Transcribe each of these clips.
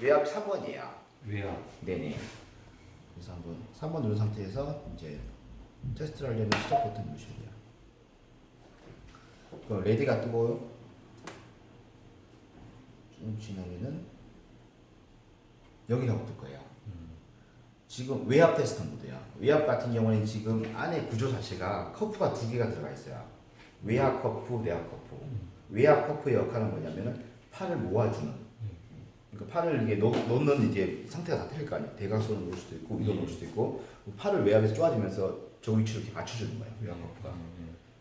외압 3번이에요. 왜요? 네네. 그래서 한번 3번 누른 상태에서 이제 테스트를 하려면 시작 버튼 누르셔야 돼요. 그럼 레디가 뜨고요. 쭉 지나면은 여기라고 뜰 거예요. 지금 외압 테스트 모드야. 외압 같은 경우는 지금 안에 구조 자체가 커프가 두 개가 들어가 있어요. 외압 커프, 내압 커프. 외압 커프의 역할은 뭐냐면은 팔을 모아주는. 그러니까 팔을 이게 놓, 놓는 이제 상태가 다 틀릴 거 아니에요. 대각선으로 놓을 수도 있고 위로 놓을 수도 있고 팔을 외압에서 쪼아지면서 저 위치로 이렇게 맞춰주는 거예요. 외압 커프가.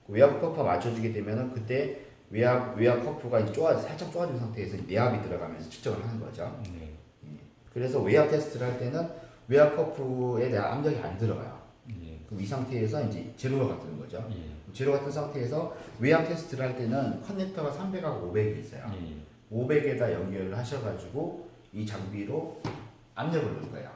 그 외압 커프가 맞춰지게 되면은 그때 외압 외압 커프가 이제 쪼아 살짝 쪼아진 상태에서 내압이 들어가면서 측정을 하는 거죠. 네. 그래서 외압 테스트를 할 때는 외압 커프에 대한 압력이 안 들어가요. 예. 그럼 이 상태에서 이제 제로가 뜨는 거죠. 예. 제로 같은 상태에서 외압 테스트를 할 때는 커넥터가 300하고 500이 있어요. 예. 500에다 연결을 하셔가지고 이 장비로 압력을 넣을 거예요.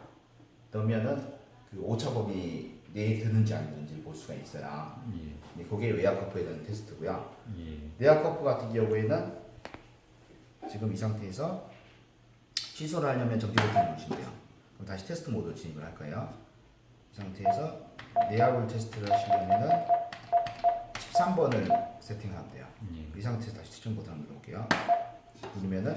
넣으면은 그 오차 범위 내에 드는지 안 드는지를 볼 수가 있어요. 예. 네, 그게 외압 커프에 대한 테스트고요. 예. 내압 커프 같은 경우에는 지금 이 상태에서 취소를 하려면 정지 버튼 누르시면 돼요. 그럼 다시 테스트 모드 진입을 할 거예요. 이 상태에서 내압을 테스트를 하시려면은 13번을 세팅하면 돼요. 예. 이 상태에서 다시 측정 버튼 한번 눌러볼게요. 누르면은